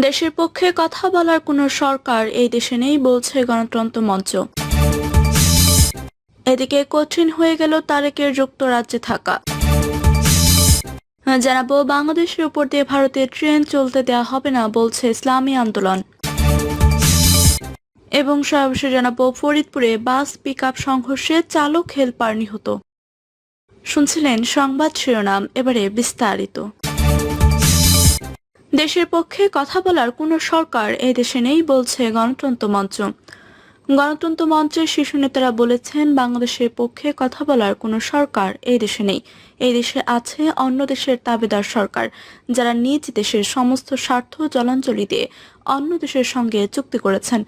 দেশের পক্ষে কথা বলার কোনো সরকার এই দেশে নেই বলছে গণতন্ত্র মঞ্চ। এদিকে কঠিন হয়ে গেল তারেকের যুক্তরাজ্যে থাকা। জানাব, বাংলাদেশের উপর দিয়ে ভারতের ট্রেন চলতে দেওয়া হবে না বলছে ইসলামী আন্দোলন। এবং সর্বশেষ জানাব, ফরিদপুরে বাস পিক সংঘর্ষে চালক হেলপার নিহত। শুনছিলেন সংবাদ শিরোনাম, এবারে বিস্তারিত। দেশের পক্ষে কথা বলার কোনো সরকার দেশে নেই বলছে গণতন্ত্র মঞ্চ। গণতন্ত্র মঞ্চের শীর্ষ নেতারা বলেছেন, বাংলাদেশের পক্ষে কথা বলার কোনো সরকার এই দেশে নেই। এই দেশে আছে অন্য দেশের তাবেদার সরকার, যারা নিজ দেশের সমস্ত স্বার্থ জলাঞ্জলি দিয়ে অন্য দেশের সঙ্গে চুক্তি করেছেন।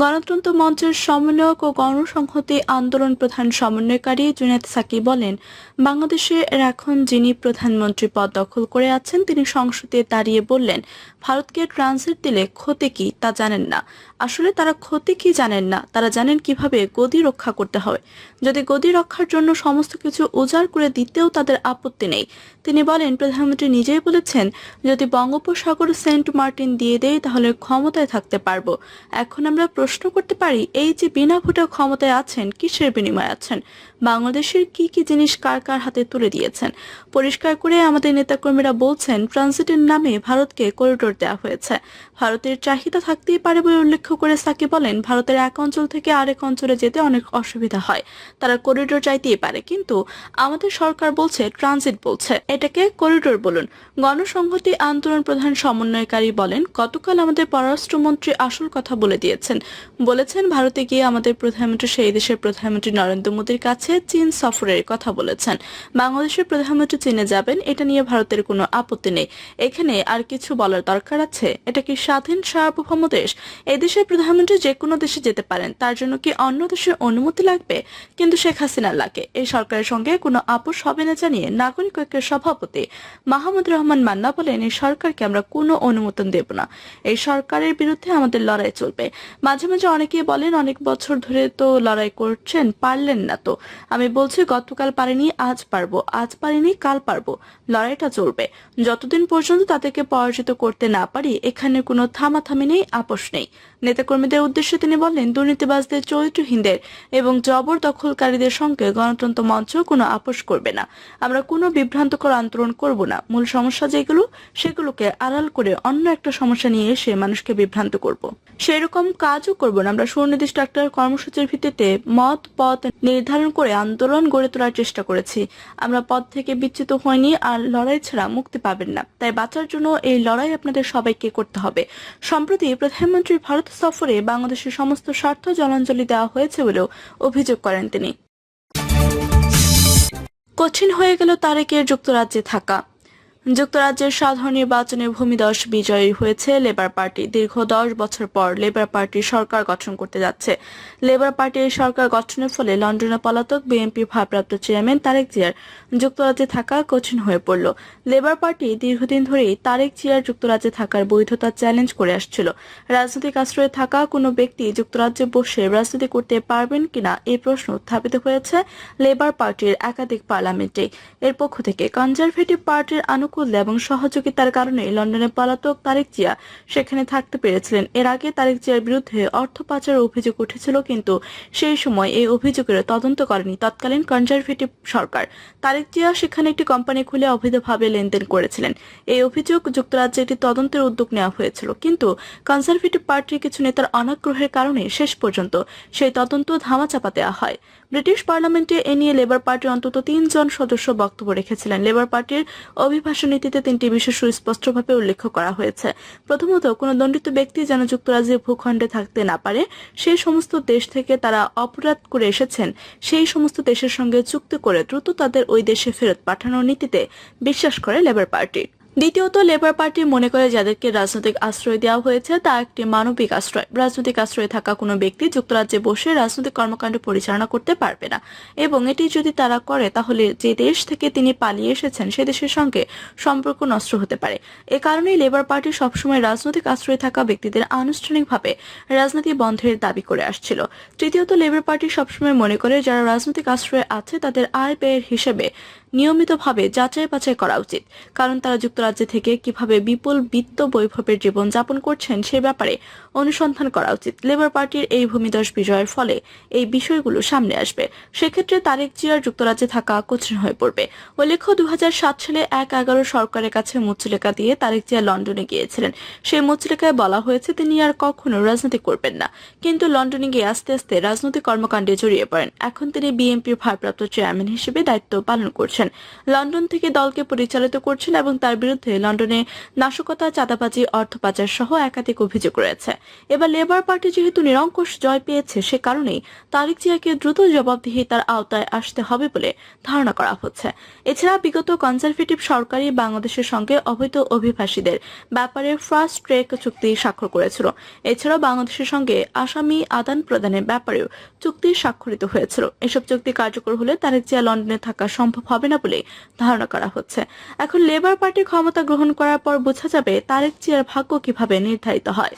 গণতন্ত্র মঞ্চের সমন্বয়ক ও গণসংহতি আন্দোলন প্রধান সমন্বয়কারী জুনেদ সাকি বলেন, বাংলাদেশে এখন যিনি প্রধানমন্ত্রী পদ দখল করে আছেন, তিনি সংসদে দাঁড়িয়ে বললেন, ভারতকে ট্রানজিট দিলে ক্ষতি কি তা জানেন না। আসলে তারা ক্ষতি কি জানেন না, তারা জানেন কীভাবে গদি রক্ষা করতে হয়। যদি গদি রক্ষার জন্য সমস্ত কিছু উজাড় করে দিতেও তাদের আপত্তি নেই। তিনি বলেন, প্রধানমন্ত্রী নিজেই বলেছেন, যদি বঙ্গোপসাগর সেন্ট মার্টিন দিয়ে দেয় তাহলে ক্ষমতায় থাকতে পারব। এখন আমরা প্রশ্ন করতে পারি, এই যে বিনা ভোটে ক্ষমতায় আছেন, কিসের বিনিময়ে আছেন? বাংলাদেশের কি কি জিনিস কার কার হাতে তুলে দিয়েছেন? পরিষ্কার করে আমাদের নেতাকর্মীরা বলছেন, ট্রানজিটের নামে ভারতকে করিডোর দেওয়া হয়েছে। ভারতের চাহিদা থাকতেই পারে বলে উল্লেখ করে সাকি বলেন, ভারতের এক অঞ্চল থেকে আরেক অঞ্চলে যেতে অনেক অসুবিধা হয়। তারা করিডোর চাইতেই পারে। কিন্তু আমাদের সরকার বলছে ট্রানজিট বলছে। এটাকে করিডোর বলুন। গণসংহতি আন্দোলন প্রধান সমন্বয়কারী বলেন, গতকাল আমাদের পররাষ্ট্রমন্ত্রী আসল কথা বলে দিয়েছেন। বলেছেন ভারতে গিয়ে আমাদের প্রধানমন্ত্রী, সেই দেশের প্রধানমন্ত্রী নরেন্দ্র মোদীর কাছে চীন সফরের কথা বলেছেন। বাংলাদেশের প্রধানমন্ত্রী চীনে যাবেন, এটা নিয়ে ভারতের কোনো আপত্তি নেই। এখানে আর কিছু বলার দরকার আছে? এটা কি স্বাধীন, সার্বভৌম দেশ? এই দেশের প্রধানমন্ত্রী যে কোনো দেশে যেতে পারেন। তার জন্য কি অন্য দেশের অনুমতি লাগবে? কিন্তু শেখ হাসিনা লাগে এই সরকারের সঙ্গে কোনো আপোষ হবে না জানিয়ে নাগরিক ঐক্যের সভাপতি মাহমুদ রহমান মান্না বলেন, এই সরকারকে আমরা কোনো অনুমোদন দেব না। এই সরকারের বিরুদ্ধে আমাদের লড়াই চলবে। মাঝে মাঝে অনেকে বলেন, অনেক বছর ধরে তো লড়াই করছেন, পারলেন না তো। আমি বলছি, গতকাল পারিনি, আজ পারব। আজ পারিনি, কাল পারব। লড়াইটা চলবে। যতদিন পর্যন্ত তাদেরকে পরাজিত করতে না পারি, এখানে কোনো থামাথামি নেই, আপোষ নেই। নেতাকর্মীদের উদ্দেশ্যে তিনি বলেন, দুর্নীতিবাজদের চরিত্রহীনদের এবং জবর দখলকারীদের সঙ্গে গণতন্ত্র মঞ্চ কোনো আপোষ করবে না। আমরা কোনো বিভ্রান্তকর আন্দোলন করব না। মূল সমস্যা যেগুলো, সেগুলোকে আড়াল করে অন্য একটা সমস্যা নিয়ে এসে মানুষকে বিভ্রান্ত করব। সেরকম কাজও করব না। আমরা সুনির্দিষ্ট একটা কর্মসূচির ভিত্তিতে মত, পথ নির্ধারণ করে আন্দোলন গড়ে তোলার চেষ্টা করেছি। আমরা পথ থেকে বিচ্যুত হয়নি আর লড়াই ছাড়া মুক্তি পাবেন না। তাই বাঁচার জন্য এই লড়াই আপনাদের সবাইকে করতে হবে। সম্প্রতি প্রধানমন্ত্রীর ভারত সফরে বাংলাদেশের সমস্ত স্বার্থ জলাঞ্জলি দেওয়া হয়েছে বলেও অভিযোগ করেন তিনি। কঠিন হয়ে গেল তারেকের যুক্তরাজ্যে থাকা। যুক্তরাজ্যের সাধারণ নির্বাচনে ভূমিদশ বিজয়ী হয়েছে লেবার পার্টি। দীর্ঘ দশ বছর পর লেবার পার্টি সরকার গঠন করতে যাচ্ছে। লেবার পার্টির সরকার গঠনের ফলে লন্ডনে পলাতক বিএনপির ভারপ্রাপ্ত চেয়ারম্যান তারেক জিয়ার যুক্তরাজ্যে থাকা কঠিন হয়ে পড়ল। লেবার পার্টি দীর্ঘদিন ধরেই তারেক জিয়ার যুক্তরাজ্যে থাকার বৈধতা চ্যালেঞ্জ করে আসছিল। রাজনৈতিক আশ্রয়ে থাকা কোনো ব্যক্তি যুক্তরাজ্যে বসে রাজনীতি করতে পারবেন কিনা এই প্রশ্ন উত্থাপিত হয়েছে লেবার পার্টির একাধিক পার্লামেন্টে। এর পক্ষ থেকে কনজারভেটিভ পার্টির আনুক আনুকূল্য এবং সহযোগিতার কারণে লন্ডনে পলাতক তারেক জিয়া সেখানে থাকতে পেরেছিলেন। এর আগে তারেক জিয়ার বিরুদ্ধে অর্থ পাচারের অভিযোগ উঠেছিল, কিন্তু সেই সময় এই অভিযোগের তদন্ত করেনি তৎকালীন কনজারভেটিভ সরকার। তারেক জিয়া সেখানে একটি কোম্পানি খুলে অবৈধভাবে লেনদেন করেছিলেন। এই অভিযোগ যুক্তরাজ্যে একটি তদন্তের উদ্যোগ নেওয়া হয়েছিল, কিন্তু কনজারভেটিভ পার্টির কিছু নেতার অনাগ্রহের কারণে শেষ পর্যন্ত সেই তদন্ত ধামাচাপা দেওয়া হয়। ব্রিটিশ পার্লামেন্টে এ নিয়ে লেবার পার্টির অন্তত তিনজন সদস্য বক্তব্য রেখেছিলেন। লেবার পার্টির অভিভাষণ নীতিতে তিনটি বিষয় সুস্পষ্টভাবে উল্লেখ করা হয়েছে। প্রথমত, কোনো দণ্ডিত ব্যক্তি যেন যুক্তরাজ্যের ভূখণ্ডে থাকতে না পারে, সেই সমস্ত দেশ থেকে তারা অপরাধ করে এসেছেন, সেই সমস্ত দেশের সঙ্গে চুক্তি করে দ্রুত তাদের ওই দেশে ফেরত পাঠানোর নীতিতে বিশ্বাস করে লেবার পার্টি। দ্বিতীয়ত লেবার পার্টি মনে করে যাদেরকে রাজনৈতিক আশ্রয় দেওয়া হয়েছে, তা একটি মানবিক আশ্রয়। রাজনৈতিক আশ্রয়ে থাকা কোনো ব্যক্তি যুক্তরাজ্যে বসে রাজনৈতিক কর্মকাণ্ড পরিচালনা করতে পারবে না। এবং এটি যদি তারা করে, তাহলে যে দেশ থেকে তিনি পালিয়ে এসেছেন, সে দেশের সঙ্গে সম্পর্ক নষ্ট হতে পারে। এ কারণেই লেবার পার্টি সবসময় রাজনৈতিক আশ্রয়ে থাকা ব্যক্তিদের আনুষ্ঠানিকভাবে রাজনীতি বন্ধের দাবি করে আসছিল। তৃতীয়ত লেবার পার্টি সবসময় মনে করে, যারা রাজনৈতিক আশ্রয়ে আছে, তাদের আয় ব্যয়ের হিসেবে নিয়মিতভাবে যাচাই বাছাই করা উচিত। কারণ তারা যুক্তরাজ্যে থেকে কীভাবে বিপুল বিত্ত বৈভবের জীবন যাপন করছেন সে ব্যাপারে অনুসন্ধান করা উচিত। লেবার পার্টির এই ভূমিদশ বিজয়ের ফলে এই বিষয়গুলো সামনে আসবে। সেক্ষেত্রে তারেক জিয়ার যুক্তরাজ্যে থাকা কঠিন হয়ে পড়বে। উল্লেখ্য দু হাজার সাত সালে এক এগারো সরকারের কাছে মুচলেকা দিয়ে তারেক জিয়া লন্ডনে গিয়েছিলেন। সেই মুচলেকায় বলা হয়েছে, তিনি আর কখনো রাজনীতি করবেন না। কিন্তু লন্ডনে গিয়ে আস্তে আস্তে রাজনৈতিক কর্মকাণ্ডে জড়িয়ে পড়েন। এখন তিনি বিএনপির ভারপ্রাপ্ত চেয়ারম্যান হিসেবে দায়িত্ব পালন করছেন। লন্ডন থেকে দলকে পরিচালিত করছেন এবং তার বিরুদ্ধে লন্ডনে নাশকতা, চাঁদাবাজি, অর্থ পাচার সহ একাধিক অভিযোগ রয়েছে। এবার লেবার পার্টি যেহেতু নিরঙ্কুশ জয় পেয়েছে, সে কারণেই তারিক জিয়াকে দ্রুত জবাবদিহিতার আওতায় আসতে হবে বলে ধারণা করা হচ্ছে। এছাড়া বিগত কনজারভেটিভ সরকারই বাংলাদেশের সঙ্গে অবৈধ অভিবাসীদের ব্যাপারে ফার্স্ট ট্রেক চুক্তি স্বাক্ষর করেছিল। এছাড়াও বাংলাদেশের সঙ্গে আসামি আদান প্রদানের ব্যাপারেও চুক্তি স্বাক্ষরিত হয়েছিল। এসব চুক্তি কার্যকর হলে তারেক জিয়া লন্ডনে থাকা সম্ভব হবে না বলে ধারণা করা হচ্ছে। এখন লেবার পার্টি ক্ষমতা গ্রহণ করার পর বোঝা যাবে তারেক চেয়ার ভাগ্য কীভাবে নির্ধারিত হয়।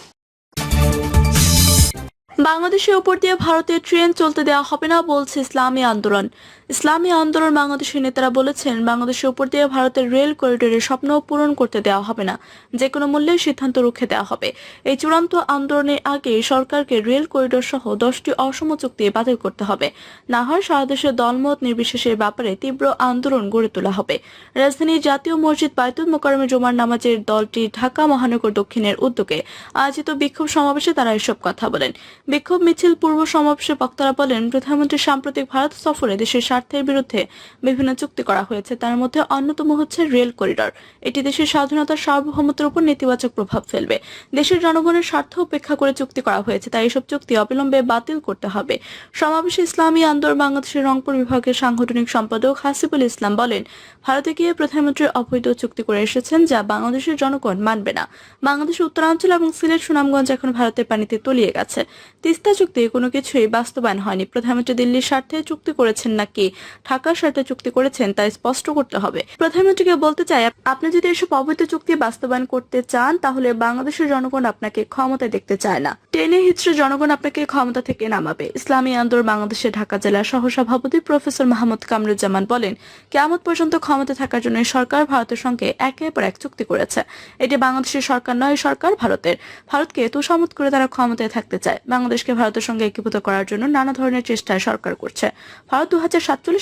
বাংলাদেশের উপর দিয়ে ভারতের ট্রেন চলতে দেওয়া হবে না বলছে ইসলামী আন্দোলন। ইসলামী আন্দোলন বাংলাদেশের নেতারা বলেছেন, বাংলাদেশের উপর দিয়ে ভারতের রেল করিডোরের স্বপ্ন পূরণ করতে দেওয়া হবে না। যে কোনো মূল্যে সিদ্ধান্ত রুখে দেওয়া হবে। এই চূড়ান্ত আন্দোলনের আগে সরকারকে রেল করিডোর সহ দশটি অসম চুক্তি বাতিল করতে হবে। না হয় সারা দেশের দলমত নির্বিশেষের ব্যাপারে তীব্র আন্দোলন গড়ে তোলা হবে। রাজধানীর জাতীয় মসজিদ বাইতুল মোকারমে জুমার নামাজের দলটি ঢাকা মহানগর দক্ষিণের উদ্যোগে আয়োজিত বিক্ষোভ সমাবেশে তারা এসব কথা বলেন। বিক্ষোভ মিছিল পূর্ব সমাবেশে বক্তারা বলেন প্রধানমন্ত্রী সাম্প্রতিক ভারত সফরে দেশের স্বার্থের বিরুদ্ধে বিভিন্ন চুক্তি করা হয়েছে। তার মধ্যে অন্যতম হচ্ছে রেল করিডর। এটি দেশের স্বাধীনতার সার্বভৌমত্বের উপর নেতিবাচক প্রভাব ফেলবে। দেশের জনগণের স্বার্থ উপেক্ষা করে চুক্তি করা হয়েছে, তাই এসব চুক্তি অবিলম্বে বাতিল করতে হবে। সমাবেশে ইসলামী আন্দোলন বাংলাদেশের রংপুর বিভাগের সাংগঠনিক সম্পাদক হাসিবুল ইসলাম বলেন, ভারতে গিয়ে প্রধানমন্ত্রী অবৈধ চুক্তি করে এসেছেন যা বাংলাদেশের জনগণ মানবে না। বাংলাদেশের উত্তরাঞ্চল এবং সিলেট সুনামগঞ্জ এখন ভারতের পানিতে তলিয়ে গেছে। তিস্তা চুক্তি কোনো কিছুই বাস্তবায়ন হয়নি। প্রধানমন্ত্রী দিল্লির স্বার্থে চুক্তি করেছেন নাকি? ঢাকার স্বার্থে চুক্তি করেছেন তা স্পষ্ট করতে হবে। প্রধানমন্ত্রীকে বলতে চাই, আপনি যদি এসব অবৈধ চুক্তি বাস্তবায়ন করতে চান, তাহলে বাংলাদেশের জনগণ আপনাকে ক্ষমতায় দেখতে চায় না। টেনে হিচড়ে জনগণ আপনাকে ক্ষমতা থেকে নামাবে। ইসলামী আন্দোলন বাংলাদেশের ঢাকা জেলার সহসভাপতি প্রফেসর মাহমুদ কামরুজ্জামান বলেন, কেয়ামত পর্যন্ত ক্ষমতা থাকার জন্য সরকার ভারতের সঙ্গে একের পর এক চুক্তি করেছে। এটি বাংলাদেশের সরকার নয়, সরকার ভারতের। ভারতকে তুষামত করে তারা ক্ষমতায় থাকতে চায়। বাংলাদেশকে ভারতের সঙ্গে একীভূত করার জন্য নানা ধরনের চেষ্টায় সরকার করছে। ভারত দু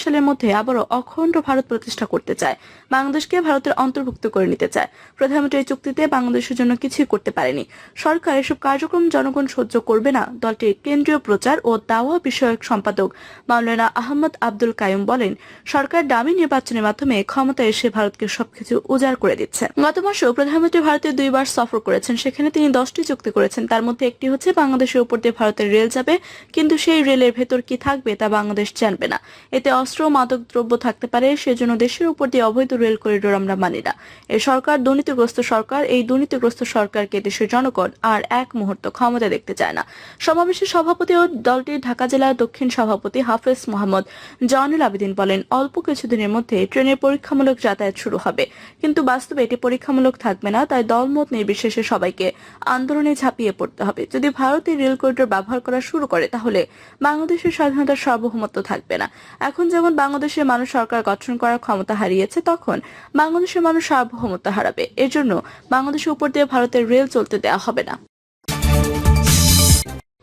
সালের মধ্যে আবারও অখণ্ড ভারত প্রতিষ্ঠা করতে চায়। বাংলাদেশকে ভারতের অন্তর্ভুক্ত করে নিতে চায়। প্রধানমন্ত্রী এই চুক্তিতে বাংলাদেশের জন্য কিছুই করতে পারেনি। সরকার এসব কার্যক্রম জনগণ সহ্য করবে না, দলটির কেন্দ্রীয় প্রচার ও দাওয়া বিষয়ক সম্পাদক মাওলানা আহমদ আব্দুল কায়ুম বলেন, সরকার দামি নির্বাচনের মাধ্যমে ক্ষমতায় এসে ভারতকে সবকিছু উজাড় করে দিচ্ছে। গত মাসেও প্রধানমন্ত্রী ভারতে দুইবার সফর করেছেন। সেখানে তিনি দশটি চুক্তি করেছেন। তার মধ্যে একটি হচ্ছে বাংলাদেশের উপর দিয়ে ভারতের রেল যাবে, কিন্তু সেই রেলের ভেতর কি থাকবে তা বাংলাদেশ জানবে না। এতে অস্ত্র মাদক দ্রব্য থাকতে পারে, সেজন্য দেশের উপর দিয়ে অবৈধ রেল করিডোর আমরা মানি না। এই সরকার, দুর্নীতিগ্রস্ত সরকার, এই দুর্নীতিগ্রস্ত সরকারকে দেশের জনগণ আর এক মুহূর্ত ক্ষমতা দেখতে চায় না। সমাবেশের সভাপতি ও দলটির ঢাকা জেলার দক্ষিণ সভাপতি হাফেজ মোহাম্মদ জয়নুল আবেদিন বলেন, অল্প কিছুদিনের মধ্যে ট্রেনের পরীক্ষামূলক যাতায়াত শুরু হবে। কিন্তু বাস্তবে এটি পরীক্ষামূলক থাকবে না, তাই দলমত নির্বিশেষে সবাইকে আন্দোলনে ঝাঁপিয়ে পড়তে হবে। যদি ভারতের রেল করিডোর ব্যবহার করা শুরু করে, তাহলে বাংলাদেশের স্বাধীনতার সার্বভৌমত্ব থাকবে না। এখন যেমন বাংলাদেশের মানুষ সরকার গঠন করার ক্ষমতা হারিয়েছে, তখন বাংলাদেশের মানুষ সার্বভৌমত্ব হারাবে। এর জন্য বাংলাদেশের উপর দিয়ে ভারতের রেল চলতে দেওয়া হবে না।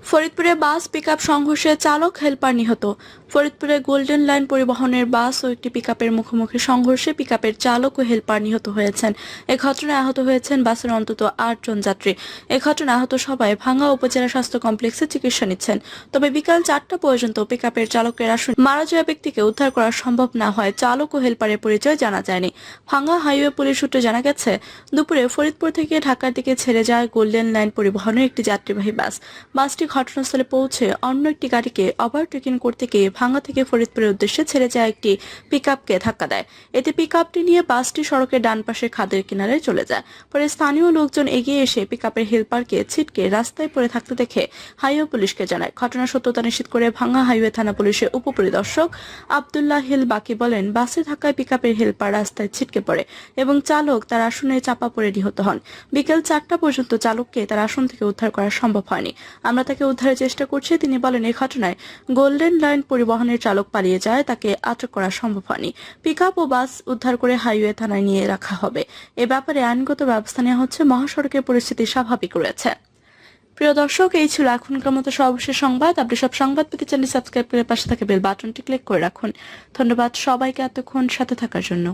ফরিদপুরে বাস পিকআপ সংঘর্ষে চালক হেল্পার নিহত। ফরিদপুরে গোল্ডেন লাইন পরিবহনের বাস ও একটি পিকআপের মুখোমুখি সংঘর্ষে পিকআপের চালক ও হেলপার নিহত হয়েছেন। এ ঘটনায় আহত হয়েছেন বাসের অন্তত আট জন যাত্রী। এ ঘটনায় আহত সবাই ভাঙ্গা উপজেলা স্বাস্থ্য কমপ্লেক্সে চিকিৎসা নিচ্ছেন। তবে বিকাল চারটা পর্যন্ত পিকআপের চালকের আসন মারা যাওয়া ব্যক্তিকে উদ্ধার করা সম্ভব না হয়, চালক ও হেলপারের পরিচয় জানা যায়নি। ভাঙ্গা হাইওয়ে পুলিশ সূত্রে জানা গেছে, দুপুরে ফরিদপুর থেকে ঢাকার দিকে ছেড়ে যায় গোল্ডেন লাইন পরিবহনের একটি যাত্রীবাহী বাস। বাসটি ঘটনাস্থলে পৌঁছে অন্য একটি গাড়িকে ওভারটেকিং করতে গিয়ে ভাঙ্গা থেকে ফরিদপুরের উদ্দেশ্যে ছেড়ে যায় একটি পিকআপকে ধাক্কা দেয়। এতে পিকআপটি নিয়ে বাসটি সড়কের ডান পাশে খাদের কিনারে চলে যায়। পরে স্থানীয় লোকজন এগিয়ে এসে পিকআপের হেলপারকে ছিটকে রাস্তায় পড়ে থাকতে দেখে হাইওয়ে পুলিশকে জানায়। ঘটনার সত্যতা নিশ্চিত করে ভাঙ্গা হাইওয়ে থানা পুলিশের উপপরিদর্শক আবদুল্লাহ হিল বাকি বলেন, বাসে থাকায় পিকআপের হেলপার রাস্তায় ছিটকে পড়ে এবং চালক তার আসনে চাপা পড়ে নিহত হন। বিকেল চারটা পর্যন্ত চালককে তার আসন থেকে উদ্ধার করা সম্ভব হয়নি। আমরা তাকে উদ্ধারের চেষ্টা করছি, তিনি বলেন এই ঘটনায় গোল্ডেন লাইন পরিবহনের চালক পালিয়ে যায়, তাকে আটক করা সম্ভব হয়নি। পিক ও বাস উদ্ধার করে হাইওয়ে থানায় নিয়ে রাখা হবে। এ ব্যাপারে আইনগত ব্যবস্থা নেওয়া হচ্ছে, মহাসড়কের পরিস্থিতি স্বাভাবিক রয়েছে। প্রিয় দর্শক, এই ছিল এখনকার মতো সর্বশেষ সংবাদ। আপনি সব সংবাদ পেতে চ্যানেল সাবস্ক্রাইব করে পাশে থাকা বেল বাটনটি ক্লিক করে রাখুন। ধন্যবাদ সবাইকে এতক্ষণ সাথে থাকার জন্য।